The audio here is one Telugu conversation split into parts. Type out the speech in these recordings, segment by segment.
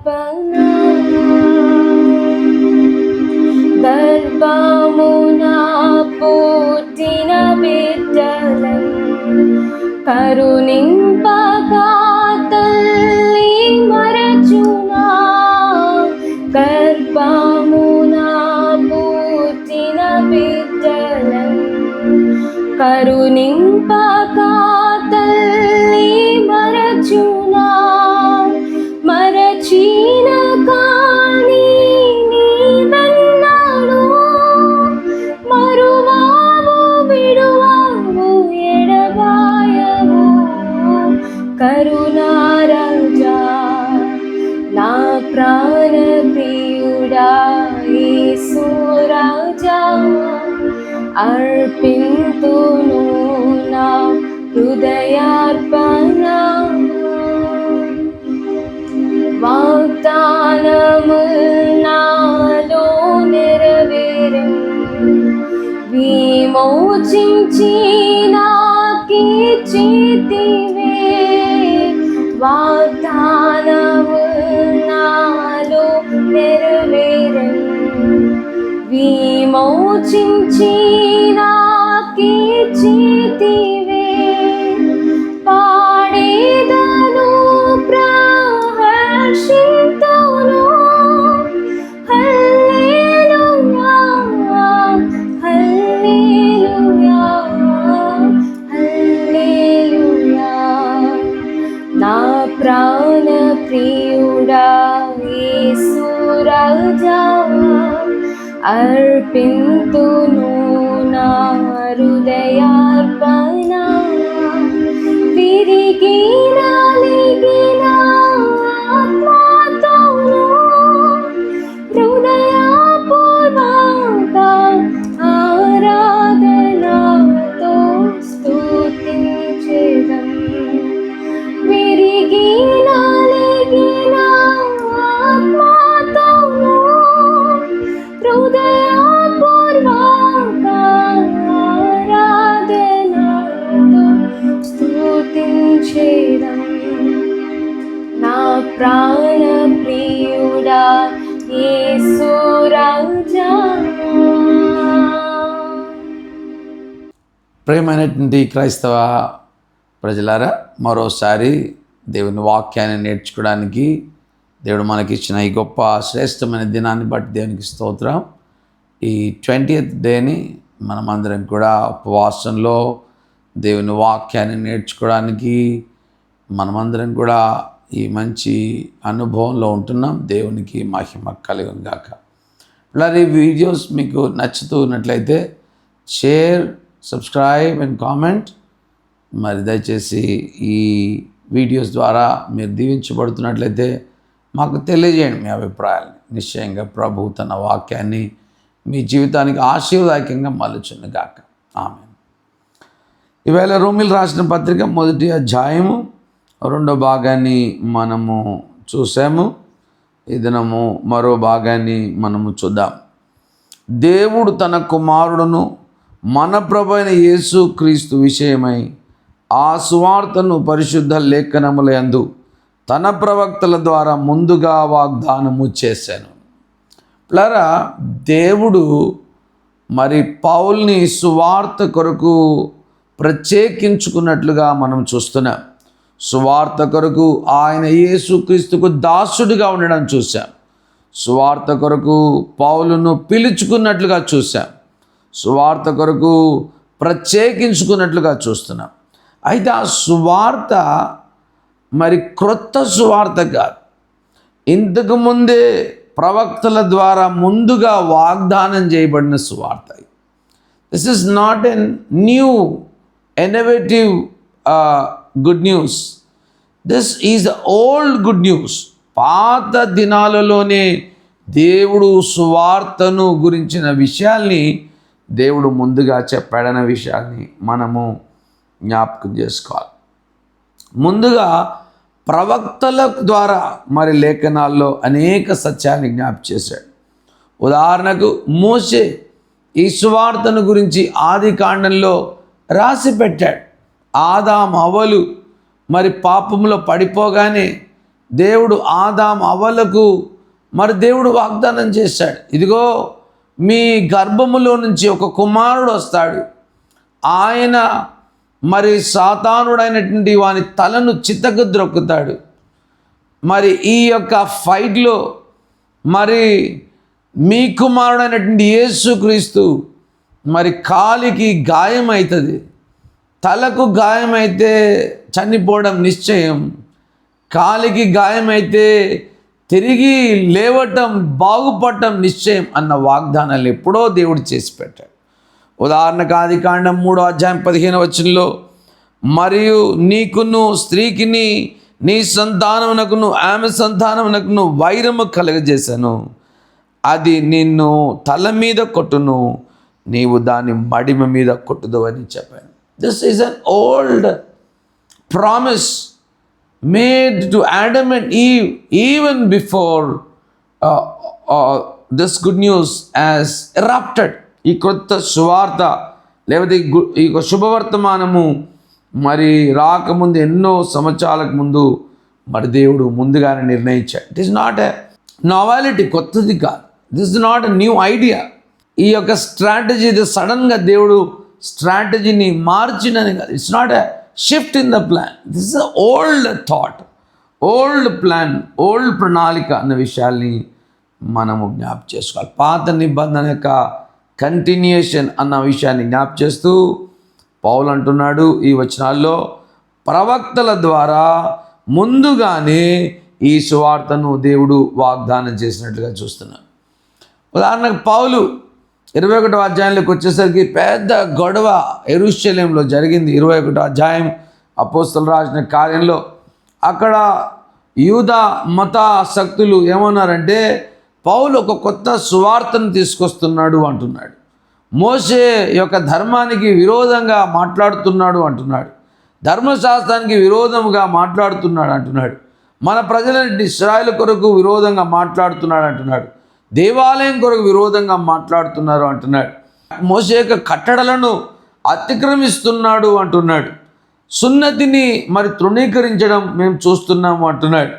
pernah Berpamunaputinabidalan Karuning pa కరుణారాజా నా ప్రాణ ప్రియుడా యేసురాజా అర్పింతును నా హృదయార్పణ. వాగ్దానము నాలో నెరవేరం విమోచించి వాగ్దానము నాలో నెరవేరం విమోచించి నాకే చేతివే అర్పింతును నా హృదయార్పణ ప్రేమైనటువంటి క్రైస్తవ ప్రజలారా మరోసారి దేవుని వాక్యాన్ని నేర్చుకోవడానికి దేవుడు మనకిచ్చిన ఈ గొప్ప శ్రేష్టమైన దినాన్ని బట్టి దేవునికి స్తోత్రం. ఈ ట్వంటీయత్ డేని మనమందరం కూడా ఉపవాసంలో దేవుని వాక్యాన్ని నేర్చుకోవడానికి మనమందరం కూడా ఈ మంచి అనుభవంలో ఉంటున్నాం. దేవునికి మహిమ కలిగిన గాక ఇలా ఈ వీడియోస్ మీకు నచ్చుతూ ఉన్నట్లయితే షేర్ సబ్స్క్రైబ్ అండ్ కామెంట్ మరి దయచేసి ఈ వీడియోస్ ద్వారా మీరు దీవించబడుతున్నట్లయితే మాకు తెలియజేయండి మీ అభిప్రాయాన్ని నిశ్చయంగా ప్రభు తన వాక్యాన్ని మీ జీవితానికి ఆశీర్వాదకంగా మలుచును గాక ఆమె ఈవేళ రూమిల్ రాసిన పత్రిక మొదటి అధ్యాయము రెండో భాగాన్ని మనము చూసాము. ఈ దినము మరో భాగాన్ని మనము చూద్దాం. దేవుడు తన కుమారుడును మన ప్రభు అయిన యేసు క్రీస్తు విషయమై ఆ సువార్తను పరిశుద్ధ లేఖనములందు తన ప్రవక్తల ద్వారా ముందుగా వాగ్దానము చేశాను. ప్లరా దేవుడు మరి పౌల్ని సువార్త కొరకు ప్రత్యేకించుకున్నట్లుగా మనం చూస్తున్నాం. సువార్త కొరకు ఆయన యేసుక్రీస్తుకు దాసుడిగా ఉండడం చూశాం. సువార్త కొరకు పౌలును పిలుచుకున్నట్లుగా చూశాం. సువార్త కొరకు ప్రత్యేకించుకున్నట్లుగా చూస్తున్నాం. అయితే ఆ సువార్త మరి క్రొత్త సువార్త కాదు. ఇంతకు ముందే ప్రవక్తల ద్వారా ముందుగా వాగ్దానం చేయబడిన సువార్త this is not an new innovative good news this is old good news పాత దినాలలోనే దేవుడు సువార్తను గురించిన విషయాల్ని దేవుడు ముందుగా చెప్పాడన్న విషయాన్ని మనము జ్ఞాపకం చేసుకోవాలి. ముందుగా ప్రవక్తల ద్వారా మరి లేఖనాల్లో అనేక సత్యాన్ని జ్ఞాపకం చేశాడు. ఉదాహరణకు మోసే ఈ సువార్తను గురించి ఆది కాండంలో రాసి పెట్టాడు. ఆదాం అవలు మరి పాపంలో పడిపోగానే దేవుడు ఆదాం అవలకు మరి దేవుడు వాగ్దానం చేశాడు. ఇదిగో మీ గర్భములో నుంచి ఒక కుమారుడు వస్తాడు. ఆయన మరి సాతానుడైనటువంటి వాని తలను చితకు ద్రొక్కుతాడు మరి ఈ యొక్క ఫైట్లో మరి మీ కుమారుడైనటువంటి యేసుక్రీస్తు మరి కాలికి గాయం అవుతుంది తలకు గాయమైతే చనిపోవడం నిశ్చయం. కాలికి గాయమైతే తిరిగి లేవటం బాగుపడటం నిశ్చయం అన్న వాగ్దానాలు ఎప్పుడో దేవుడు చేసి పెట్టాడు ఉదాహరణకు ఆది కాండం మూడో అధ్యాయం పదిహేను వచనంలో మరియు నీకును స్త్రీకిని నీ సంతానమునకును ఆమె సంతానమునకును వైరము కలగజేశాను. అది నిన్ను తల మీద కొట్టును నీవు దాని మడిమ మీద కొట్టుదు అని చెప్పాను. This is an old promise made to Adam and Eve even before this good news as erupted ఈ కొత్త సువార్త లేకపోతే ఈ ఈ శుభవర్తమానము మరి రాకముందు ఎన్నో సంవత్సరాలకు ముందు మరి దేవుడు ముందుగానే నిర్ణయించాడు. It is not a novelty కొత్తది కాదు. This is not a new idea ఈ యొక్క స్ట్రాటజీ ఇది సడన్గా దేవుడు స్ట్రాటజీని మార్చినని కాదు. It's not a shift in the plan this is old thought old plan old ప్రణాళిక అన్న విషయాల్ని మనము జ్ఞాప చేసుకోవాలి. పాత నిబంధన యొక్క కంటిన్యూషన్ అన్న విషయాన్ని జ్ఞాప్ చేస్తూ పౌలు అంటున్నాడు ఈ వచనాల్లో ప్రవక్తల ద్వారా ముందుగానే ఈ సువార్తను దేవుడు వాగ్దానం చేసినట్లుగా చూస్తున్నాం ఉదాహరణకు పౌలు ఇరవై ఒకటో అధ్యాయంలోకి వచ్చేసరికి పెద్ద గొడవ ఎరుశల్యంలో జరిగింది. ఇరవై ఒకటో అధ్యాయం అపోస్తలు రాసిన కార్యంలో అక్కడ యూద మత శక్తులు ఏమన్నారంటే పౌలు ఒక కొత్త సువార్తను తీసుకొస్తున్నాడు అంటున్నాడు. మోసే యొక్క ధర్మానికి విరోధంగా మాట్లాడుతున్నాడు అంటున్నాడు. ధర్మశాస్త్రానికి విరోధముగా మాట్లాడుతున్నాడు అంటున్నాడు. మన ప్రజలని ఇస్రాయల్ కొరకు విరోధంగా మాట్లాడుతున్నాడు అంటున్నాడు. దేవాలయం కొరకు విరోధంగా మాట్లాడుతున్నారు అంటున్నాడు. మోసే యొక్క కట్టడలను అతిక్రమిస్తున్నాడు అంటున్నాడు. సున్నతిని మరి తృణీకరించడం మేము చూస్తున్నాము అంటున్నాడు.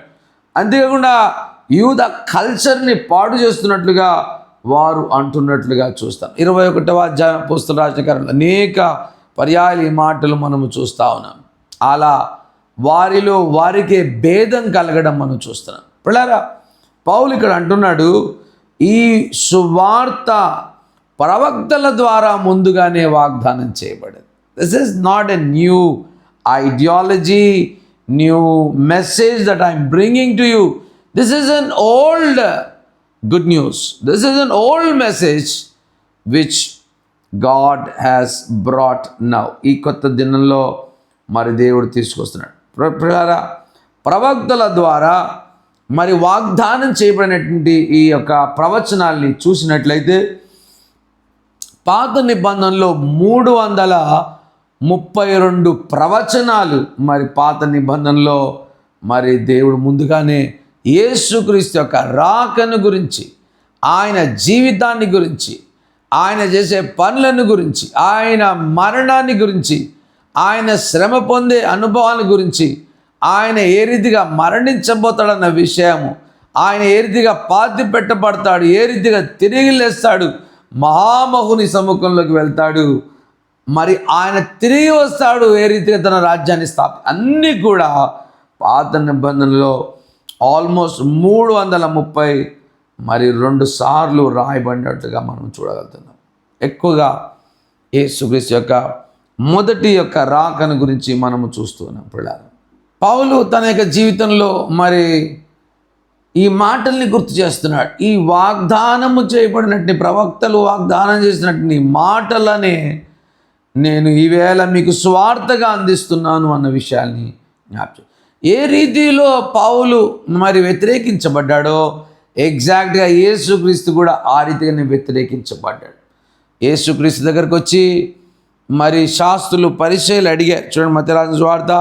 అంతేకాకుండా యూద కల్చర్ని పాడు చేస్తున్నట్లుగా వారు అంటున్నట్లుగా చూస్తాం. ఇరవై ఒకటవ అధ్యాయం పుస్తక రాసిన అనేక పర్యాయాలు ఈ మాటలు మనము చూస్తూ ఉన్నాం. అలా వారిలో వారికే భేదం కలగడం మనం చూస్తున్నాం. పిల్లరా పౌలు ఇక్కడ అంటున్నాడు ఈ సువార్త ప్రవక్తల ద్వారా ముందుగానే వాగ్దానం చేయబడింది. This is not a new ideology new message that I'm bringing to you this is an old good news this is an old message which God has brought now ఈ కొత్త దినంలో మరి దేవుడు తీసుకొస్తున్నాడు. ప్ర- ప్రవక్తల ద్వారా మరి వాగ్దానం చేయబడినటువంటి ఈ యొక్క ప్రవచనాల్ని చూసినట్లయితే పాత నిబంధనలో మూడు వందల ముప్పై రెండు ప్రవచనాలు మరి పాత నిబంధనలో మరి దేవుడు ముందుగానే యేసుక్రీస్తు యొక్క రాకను గురించి ఆయన జీవితాన్ని గురించి ఆయన చేసే పనులను గురించి ఆయన మరణాన్ని గురించి ఆయన శ్రమ పొందే అనుభవాల గురించి ఆయన ఏ రీతిగా మరణించబోతాడన్న విషయము ఆయన ఏ రీతిగా పాతి పెట్టబడతాడు ఏ రీతిగా తిరిగి లేస్తాడు మహామహుని సముఖంలోకి వెళ్తాడు. మరి ఆయన తిరిగి వస్తాడు ఏ రీతిగా తన రాజ్యాన్ని స్థాపి అన్నీ కూడా పాత నిబంధనలో ఆల్మోస్ట్ మూడు వందల ముప్పై మరి రెండు సార్లు రాయబడినట్టుగా మనం చూడగలుగుతున్నాం. ఎక్కువగా యేసుక్రీస్తు యొక్క మొదటి యొక్క రాకను గురించి మనము చూస్తున్నాం పిల్లలు పౌలు తన యొక్క జీవితంలో మరి ఈ మాటల్ని గుర్తు చేస్తున్నాడు. ఈ వాగ్దానము చేయబడినట్టు ప్రవక్తలు వాగ్దానం చేసినట్టు మాటలనే నేను ఈవేళ మీకు స్వార్థగా అందిస్తున్నాను అన్న విషయాన్ని జ్ఞాపకం ఏ రీతిలో పౌలు మరి వ్యతిరేకించబడ్డాడో ఎగ్జాక్ట్గా యేసుక్రీస్తు కూడా ఆ రీతిగానే వ్యతిరేకించబడ్డాడు. యేసుక్రీస్తు దగ్గరకు వచ్చి మరి శాస్త్రులు పరిచయలు అడిగారు. చూడండి మధ్యరాజు స్వార్థ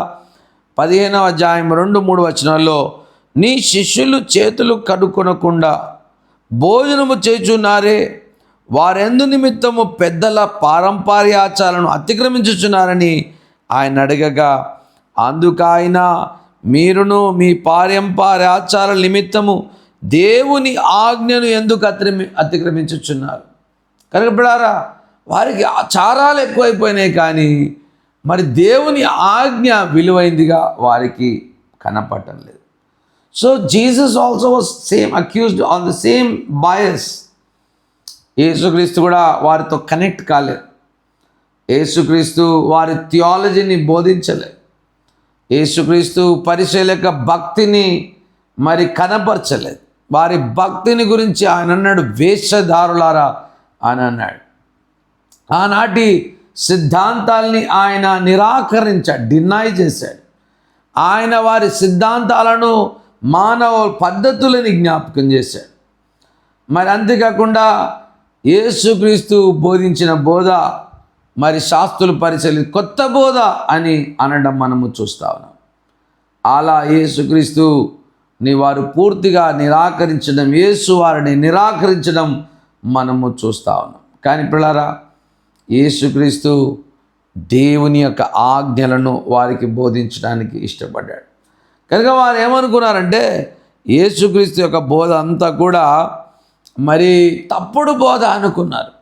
పదిహేనవ అధ్యాయం రెండు మూడు వచనాల్లో నీ శిష్యులు చేతులు కడుక్కొనకుండా భోజనము చేచున్నారే వారెందు నిమిత్తము పెద్దల పారంపర్యాచారాలను అతిక్రమించుచున్నారని ఆయన అడగగా అందుకైన మీరును మీ పారంపర్యాచారాల నిమిత్తము దేవుని ఆజ్ఞను ఎందుకు అతిక్రమి అతిక్రమించుచున్నారు? కనుక బిడారా వారికి ఆచారాలు ఎక్కువైపోయినాయి కానీ మరి దేవుని ఆజ్ఞ విలువైందిగా వారికి కనపడటం లేదు. So Jesus also was same accused on the same bias Yesukreestu కూడా వారితో కనెక్ట్ కాలేదు యేసుక్రీస్తు వారి థియాలజీని బోధించలేదు యేసుక్రీస్తు పరిశీలక భక్తిని మరి కనపరచలేదు వారి భక్తిని గురించి ఆయన అన్నాడు వేషధారులారా అని అన్నాడు. ఆనాటి సిద్ధాంతాల్ని ఆయన నిరాకరించాడు డినై చేశాడు. ఆయన వారి సిద్ధాంతాలను మానవ పద్ధతులని జ్ఞాపకం చేశాడు. మరి అంతేకాకుండా యేసుక్రీస్తు బోధించిన బోధ మరి శాస్త్రులు పరిశీలి కొత్త బోధ అని అనడం మనము చూస్తా ఉన్నాం. అలా యేసుక్రీస్తు ని వారు పూర్తిగా నిరాకరించడం యేసు వారిని నిరాకరించడం మనము చూస్తా ఉన్నాం. కానీ పిల్లరా యేసుక్రీస్తు దేవుని యొక్క ఆజ్ఞలను వారికి బోధించడానికి ఇష్టపడ్డాడు. కనుక వారు ఏమనుకున్నారంటే యేసుక్రీస్తు యొక్క బోధ అంతా కూడా మరి తప్పుడు బోధ అనుకున్నారు.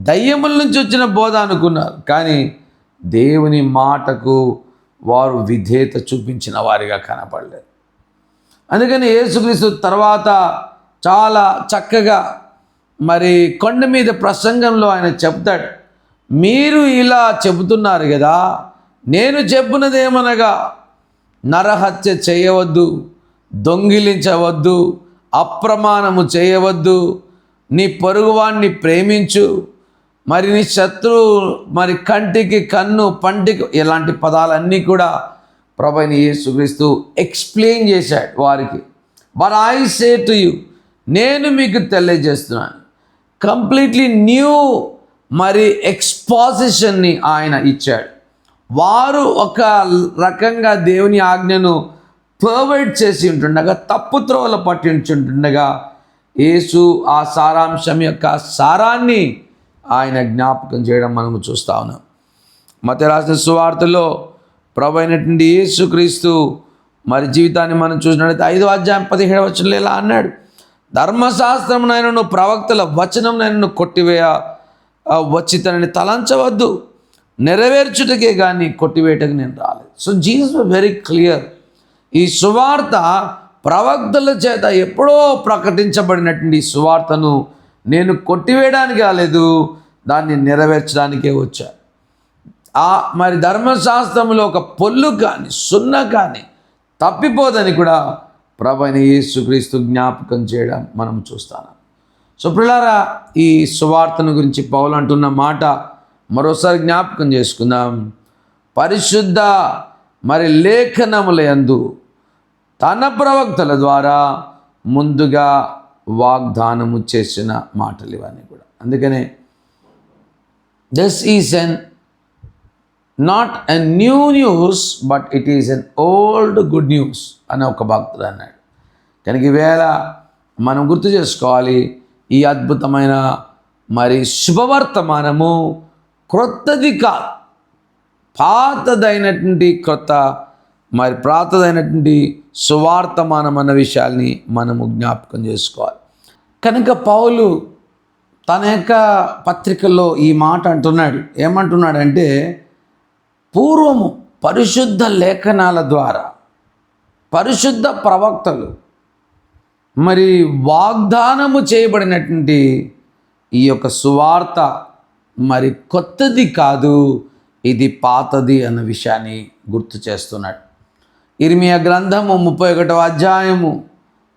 దయ్యముల నుంచి వచ్చిన బోధ అనుకున్నారు. కానీ దేవుని మాటకు వారు విధేయత చూపించిన వారిగా కనపడలేదు. అందుకని యేసుక్రీస్తు తర్వాత చాలా చక్కగా మరి కొండ మీద ప్రసంగంలో ఆయన చెప్తాడు. మీరు ఇలా చెబుతున్నారు కదా నేను చెప్పున్నదేమనగా నరహత్య చేయవద్దు దొంగిలించవద్దు అప్రమాణము చేయవద్దు నీ పొరుగువాణ్ణి ప్రేమించు మరి నీ శత్రువు మరి కంటికి కన్ను పంటికి ఇలాంటి పదాలన్నీ కూడా ప్రభైన యేసుక్రీస్తు ఎక్స్ప్లెయిన్ చేశాడు వారికి. But I say to you నేను మీకు తెలియజేస్తున్నాను. కంప్లీట్లీ న్యూ మరి ఎక్స్పాజిషన్ని ఆయన ఇచ్చాడు. వారు ఒక రకంగా దేవుని ఆజ్ఞను ప్రొవైడ్ చేసి ఉంటుండగా తప్పు త్రోవల పట్టించుంటుండగా ఉంటుండగా యేసు ఆ సారాంశం యొక్క సారాన్ని ఆయన జ్ఞాపకం చేయడం మనము చూస్తా ఉన్నాం. మత రాసిన సువార్తలో ప్రభు అయినటువంటి యేసుక్రీస్తు మరి జీవితాన్ని మనం చూసినట్లయితే ఐదో అధ్యాయం పదిహేడు వచనంలో ఇలా అన్నాడు. ధర్మశాస్త్రం ధర్మశాస్త్రమునైనను ప్రవక్తల వచనం వచనంనైనను కొట్టివేయ వచ్చి తనని తలంచవద్దు. నెరవేర్చుటకే కానీ కొట్టివేయటకు నేను రాలేదు. సో జీసస్ వెరీ క్లియర్ ఈ సువార్త ప్రవక్తల చేత ఎప్పుడో ప్రకటించబడినటువంటి ఈ సువార్తను నేను కొట్టివేయడానికి రాలేదు దాన్ని నెరవేర్చడానికే వచ్చా. ఆ మరి ధర్మశాస్త్రంలో ఒక పొల్లు కానీ సున్న కానీ తప్పిపోదని కూడా ప్రభైన యేసుక్రీస్తు జ్ఞాపకం చేయడం మనం చూస్తాను సో ఈ సువార్తను గురించి పౌలు అంటున్న మాట మరోసారి జ్ఞాపకం చేసుకుందాం. పరిశుద్ధ మరి లేఖనముల యందు తన ప్రవక్తల ద్వారా ముందుగా వాగ్దానము చేసిన మాటలు ఇవన్నీ కూడా. అందుకనే this is an not a new news but it is an old good news అని ఒక భక్తుడు అన్నాడు. కనుక ఈవేళ మనం గుర్తు చేసుకోవాలి ఈ అద్భుతమైన మరి శుభవర్తమానము క్రొత్తది కాదు పాతదైనటువంటి క్రొత్త మరి ప్రాతదైనటువంటి సువార్తమానం అన్న విషయాల్ని మనము జ్ఞాపకం చేసుకోవాలి. కనుక పౌలు తన యొక్క పత్రికల్లో ఈ మాట అంటున్నాడు. ఏమంటున్నాడంటే పూర్వము పరిశుద్ధ లేఖనాల ద్వారా పరిశుద్ధ ప్రవక్తలు మరి వాగ్దానము చేయబడినటువంటి ఈ యొక్క సువార్త మరి కొత్తది కాదు ఇది పాతది అన్న విషయాన్ని గుర్తు చేస్తున్నాడు. ఇర్మియా గ్రంథము ముప్పై ఒకటవ అధ్యాయము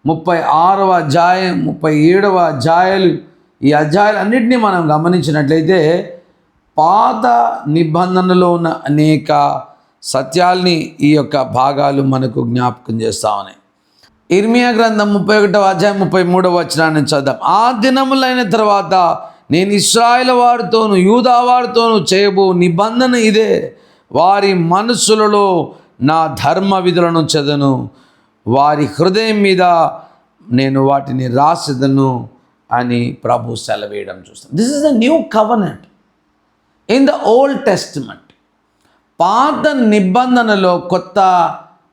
ముప్పై ఆరవ అధ్యాయం ముప్పై ఏడవ అధ్యాయాలు ఈ అధ్యాయాలన్నింటినీ మనం గమనించినట్లయితే పాత నిబంధనలో ఉన్న అనేక సత్యాల్ని ఈ యొక్క భాగాలు మనకు జ్ఞాపకం చేస్తా ఉన్నాయి. ఇర్మియా గ్రంథం ముప్పై ఒకటవ అధ్యాయం ముప్పై మూడవ వచనాన్ని చదుదాం. ఆ దినములైన తర్వాత నేను ఇస్రాయేల్ వారితోను యూదా వారితోను చేయబో నిబంధన ఇదే. వారి మనస్సులలో నా ధర్మ విధులను చదను. వారి హృదయం మీద నేను వాటిని రాసిదను అని ప్రభు సెలవేయడం చూస్తాం this is the new covenant in the old testament పాత నిబంధనలో కొత్త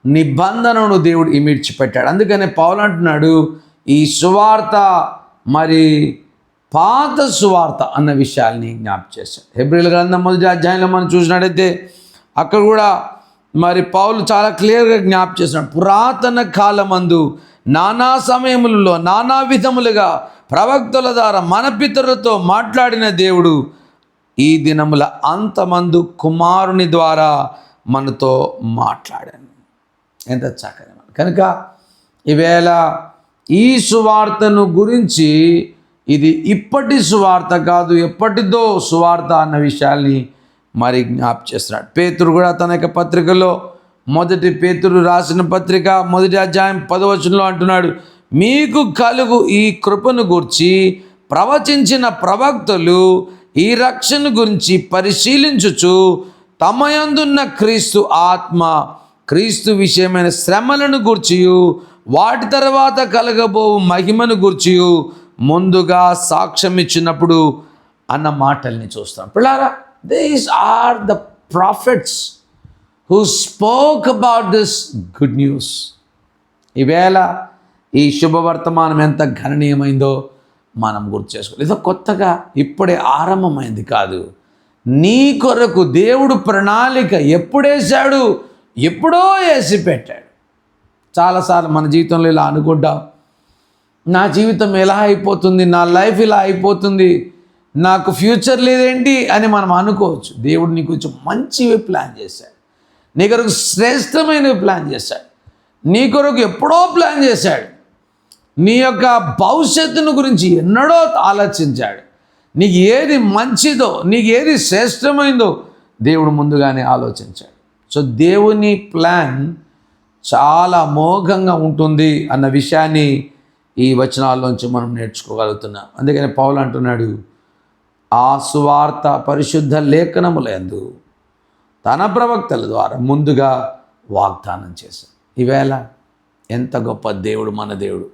నిబంధనను దేవుడు ఇమిడ్చిపెట్టాడు అందుకనే పౌలు అంటున్నాడు ఈ సువార్త మరి పాత సువార్త అన్న విషయాల్ని జ్ఞాపకం చేశాడు. హెబ్రిల్ గ్రంథం మొదటి అధ్యాయంలో మనం చూసినట్టయితే అక్కడ కూడా మరి పౌలు చాలా క్లియర్గా జ్ఞాపకం చేస్తున్నాడు. పురాతన కాలమందు నానా సమయములలో నానా విధములుగా ప్రవక్తల ద్వారా మన పితరులతో మాట్లాడిన దేవుడు ఈ దినముల అంతమందు కుమారుని ద్వారా మనతో మాట్లాడాను ఎంత చక్కని కనుక ఈవేళ ఈ సువార్తను గురించి ఇది ఇప్పటి సువార్త కాదు ఎప్పటిదో సువార్త అన్న విషయాల్ని మరి జ్ఞాప చేస్తున్నాడు. పేతురు కూడా తన యొక్క పత్రికలో మొదటి పేతురు రాసిన పత్రిక మొదటి అధ్యాయం పదవచనంలో అంటున్నాడు మీకు కలుగు ఈ కృపను గూర్చి ప్రవచించిన ప్రవక్తలు ఈ రక్షణ గురించి పరిశీలించుచు తమయందున్న క్రీస్తు ఆత్మ క్రీస్తు విషయమైన శ్రమలను గూర్చియు వాటి తర్వాత కలగబో మహిమను గూర్చియు ముందుగా సాక్ష్యం ఇచ్చినప్పుడు అన్న మాటల్ని చూస్తాం. పిల్లారా these are the prophets who spoke about this good news ఈవేళ ఈ శుభవర్తమానం ఎంత గణనీయమైందో మనం గుర్తు చేసుకోవాలి. ఇదో కొత్తగా ఇప్పుడే ఆరంభమైంది కాదు. నీ కొరకు దేవుడు ప్రణాళిక ఎప్పుడేశాడు ఎప్పుడో వేసి పెట్టాడు. చాలాసార్లు మన జీవితంలో ఇలా అనుకుంటాం. నా జీవితం ఎలా అయిపోతుంది? నా లైఫ్ ఇలా అయిపోతుంది. నాకు ఫ్యూచర్ లేదేంటి అని మనం అనుకోవచ్చు. దేవుడు నీ కొంచెం మంచివి ప్లాన్ చేశాడు. నీ కొరకు శ్రేష్టమైనవి ప్లాన్ చేశాడు. నీ కొరకు ఎప్పుడో ప్లాన్ చేశాడు. నీ యొక్క భవిష్యత్తును గురించి ఎన్నడో ఆలోచించాడు. నీకు ఏది మంచిదో నీకు ఏది శ్రేష్టమైందో దేవుడు ముందుగానే ఆలోచించాడు. సో దేవుని ప్లాన్ చాలా మోఘంగా ఉంటుంది అన్న విషయాన్ని ఈ వచనాల్లోంచి మనం నేర్చుకోగలుగుతున్నాం. అందుకని పౌలు అంటున్నాడు ఆ సువార్త పరిశుద్ధ లేఖనములందు తన ప్రవక్తల ద్వారా ముందుగా వాగ్దానం చేశాడు ఈవేళ ఎంత గొప్ప దేవుడు మన దేవుడు.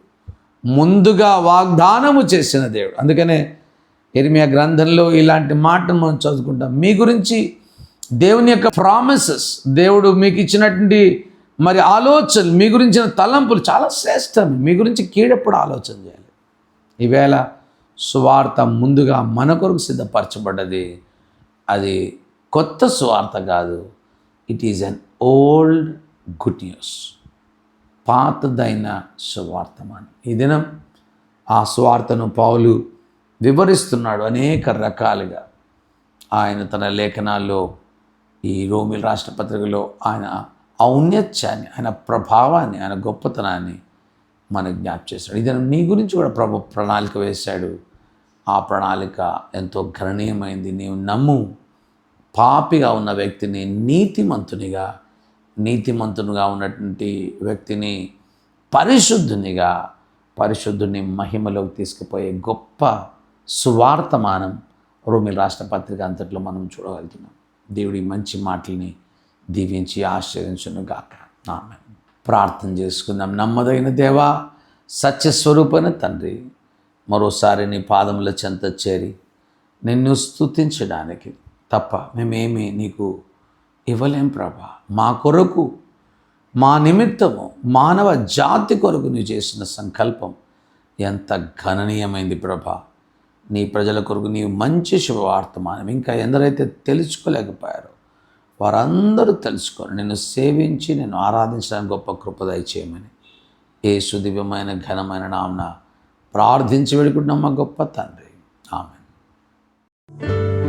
ముందుగా వాగ్దానము చేసిన దేవుడు. అందుకనే ఎరిమియా గ్రంథంలో ఇలాంటి మాటను మనం చదువుకుంటాం. మీ గురించి దేవుని యొక్క ప్రామిసెస్ దేవుడు మీకు ఇచ్చినటువంటి మరి ఆలోచనలు మీ గురించిన తలంపులు చాలా శ్రేష్టం మీ గురించి కీడెప్పుడు ఆలోచన చేయాలి. ఈవేళ సువార్త ముందుగా మన కొరకు సిద్ధపరచబడ్డది. అది కొత్త సువార్త కాదు. It is an old good news పాతదైన సువార్తమానం ఈ దినం ఆ సువార్తను పౌలు వివరిస్తున్నాడు అనేక రకాలుగా. ఆయన తన లేఖనాల్లో ఈ రోమిల్ రాష్ట్ర పత్రికలో ఆయన ఔన్నత్యాన్ని ఆయన ప్రభావాన్ని ఆయన గొప్పతనాన్ని మనకు జ్ఞాప్ చేశాడు. ఇది నీ గురించి కూడా ప్రభు ప్రణాళిక వేశాడు. ఆ ప్రణాళిక ఎంతో గణనీయమైంది. నీవు నమ్ము. పాపిగా ఉన్న వ్యక్తిని నీతిమంతునిగా నీతిమంతునిగా ఉన్నటువంటి వ్యక్తిని పరిశుద్ధునిగా పరిశుద్ధుని మహిమలోకి తీసుకుపోయే గొప్ప సువార్తమానం రోమిల్ రాష్ట్ర పత్రిక అంతట్లో మనం చూడగలుగుతున్నాం. దేవుడి మంచి మాటల్ని దీవించి ఆశ్రయించును గాక ఆమె ప్రార్థన చేసుకుందాం. నమ్మదగిన దేవా సత్యస్వరూపణ తండ్రి మరోసారి నీ పాదముల చెంత చేరి నిన్ను స్తుతించడానికి తప్ప మేమేమి నీకు ఇవ్వలేం ప్రభా. మా కొరకు మా నిమిత్తము మానవ జాతి కొరకు నువ్వు చేసిన సంకల్పం ఎంత గణనీయమైంది ప్రభా. నీ ప్రజల కొరకు నీవు మంచి శుభవార్తమానం ఇంకా ఎందరైతే తెలుసుకోలేకపోయారో వారందరూ తెలుసుకోరు. నిన్ను సేవించి నేను ఆరాధించడానికి గొప్ప కృపదయ చేయమని ఏ సుదివ్యమైన ఘనమైన నామన ప్రార్థించి వేడుకుంటున్నాం మా గొప్ప తండ్రి. ఆమె